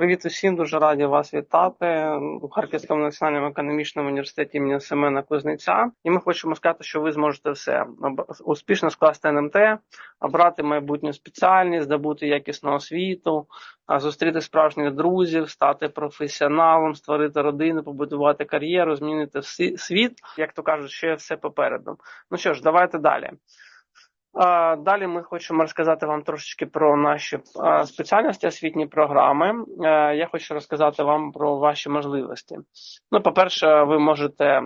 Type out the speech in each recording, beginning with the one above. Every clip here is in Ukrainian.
Привіт усім, дуже раді вас вітати у Харківському національному економічному університеті імені Семена Кузнеця. І ми хочемо сказати, що ви зможете все успішно скласти НМТ, обрати майбутню спеціальність, здобути якісну освіту, зустріти справжніх друзів, стати професіоналом, створити родину, побудувати кар'єру, змінити світ. Як то кажуть, ще все попереду. Ну що ж, давайте далі. Далі ми хочемо розказати вам трошечки про наші спеціальності освітні програми. Е, я хочу розказати вам про ваші можливості. Ну, по-перше, ви можете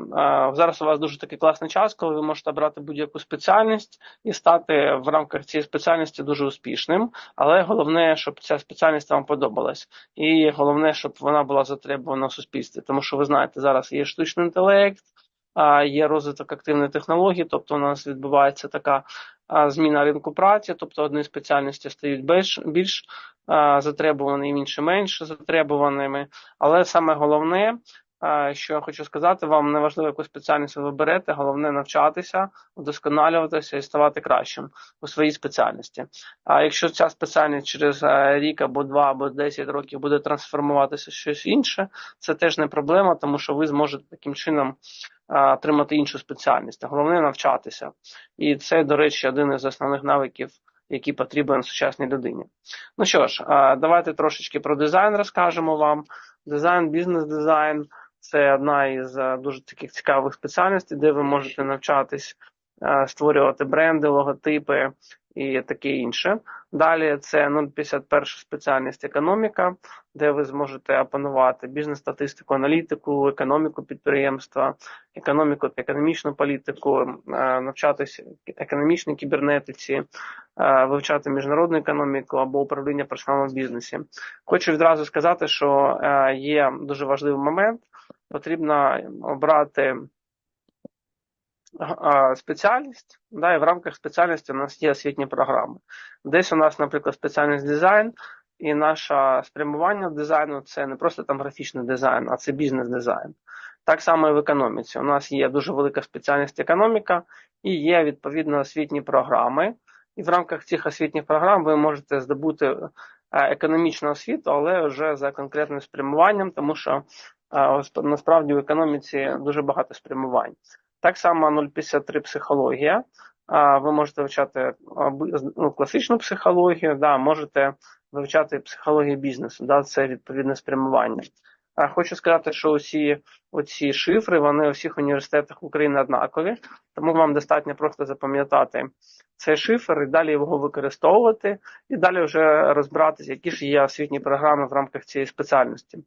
зараз. У вас дуже такий класний час, коли ви можете обрати будь-яку спеціальність і стати в рамках цієї спеціальності дуже успішним. Але головне, щоб ця спеціальність вам подобалась, і головне, щоб вона була затребувана в суспільстві, тому що ви знаєте, зараз є штучний інтелект. Є розвиток активної технології, тобто у нас відбувається така зміна ринку праці, тобто одні спеціальності стають більш більш затребуваними, інші менш затребуваними. Але саме головне, що я хочу сказати, вам не важливо, яку спеціальність ви берете, головне навчатися, вдосконалюватися і ставати кращим у своїй спеціальності. А якщо ця спеціальність через рік або два, або десять років буде трансформуватися в щось інше, це теж не проблема, тому що ви зможете таким чином отримати іншу спеціальність. Головне навчатися. І це, до речі, один із основних навиків, який потрібен сучасній людині. Ну що ж, давайте трошечки про дизайн розкажемо вам. Дизайн, бізнес-дизайн це одна із дуже таких цікавих спеціальностей, де ви можете навчатись створювати бренди, логотипи, і таке інше. Далі це 051 спеціальність економіка, де ви зможете опанувати бізнес-статистику, аналітику, економіку підприємства, економіку та економічну політику, е, навчатися економічній кібернетиці, е, вивчати міжнародну економіку або управління персоналом в бізнесі. Хочу відразу сказати, що е, є дуже важливий момент. Потрібно обрати спеціальність, да, і в рамках спеціальності у нас є освітні програми. Десь у нас, наприклад, спеціальність дизайн, і наше спрямування дизайну це не просто там графічний дизайн, а це бізнес-дизайн. Так само і в економіці. У нас є дуже велика спеціальність економіка і є відповідно освітні програми. І в рамках цих освітніх програм ви можете здобути е, економічну освіту, але вже за конкретним спрямуванням, тому що насправді в економіці дуже багато спрямувань. Так само 0,53 психологія. Ви можете вивчати ну, класичну психологію, да, можете вивчати психологію бізнесу, да, це відповідне спрямування. Хочу сказати, що усі оці шифри вони у всіх університетах України однакові, тому вам достатньо просто запам'ятати цей шифр і далі його використовувати, і далі вже розбиратися, які ж є освітні програми в рамках цієї спеціальності.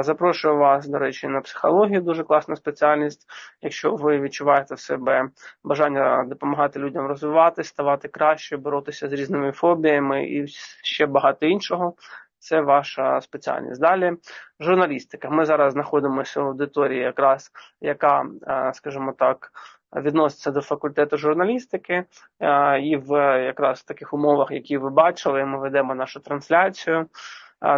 Запрошую вас, до речі, на психологію, дуже класна спеціальність. Якщо ви відчуваєте в себе бажання допомагати людям розвиватися, ставати краще, боротися з різними фобіями і ще багато іншого. Це ваша спеціальність. Далі журналістика. Ми зараз знаходимося в аудиторії, якраз яка, скажімо так, відноситься до факультету журналістики, і в якраз таких умовах, які ви бачили, ми ведемо нашу трансляцію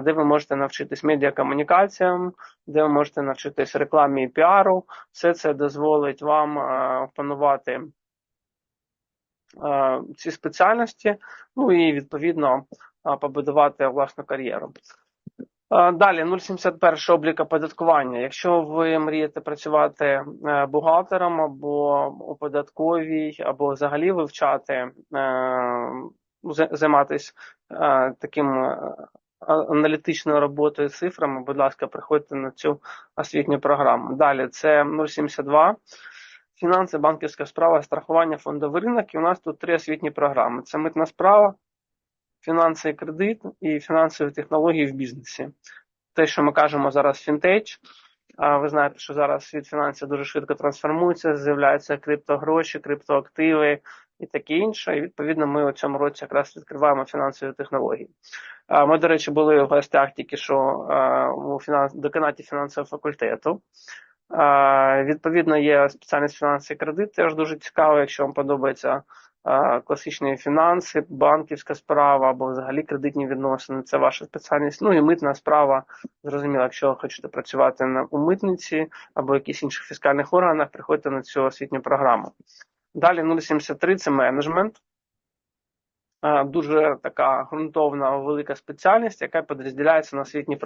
де ви можете навчитись медіакомунікаціям, де ви можете навчитись рекламі і піару. Все це дозволить вам опанувати ці спеціальності, ну і відповідно побудувати власну кар'єру. Далі 0,71 облік оподаткування. Якщо ви мрієте працювати е, бухгалтером або у податковій, або взагалі вивчати, е, займатися е, таким аналітичною роботою цифрами, будь ласка, приходьте на цю освітню програму. Далі це 072. Фінанси, банківська справа, страхування, фондовий ринок. І у нас тут три освітні програми: це митна справа, фінанси і кредит і фінансові технології в бізнесі. Те, що ми кажемо зараз фінтеч. Ви знаєте, що зараз світ фінансів дуже швидко трансформується, з'являються криптогроші, криптоактиви і таке інше. І відповідно ми у цьому році якраз відкриваємо фінансові технології. Ми, до речі, були в гостях тільки що у фінанс... деканаті фінансового факультету. Відповідно, є спеціальність фінанси і кредит, теж дуже цікаво, якщо вам подобається класичні фінанси, банківська справа або взагалі кредитні відносини. Це ваша спеціальність. Ну і митна справа. Зрозуміло, якщо хочете працювати на у митниці або якихось інших фіскальних органах, приходьте на цю освітню програму. Далі 073 це менеджмент. Дуже така ґрунтовна велика спеціальність, яка підрозділяється на освітні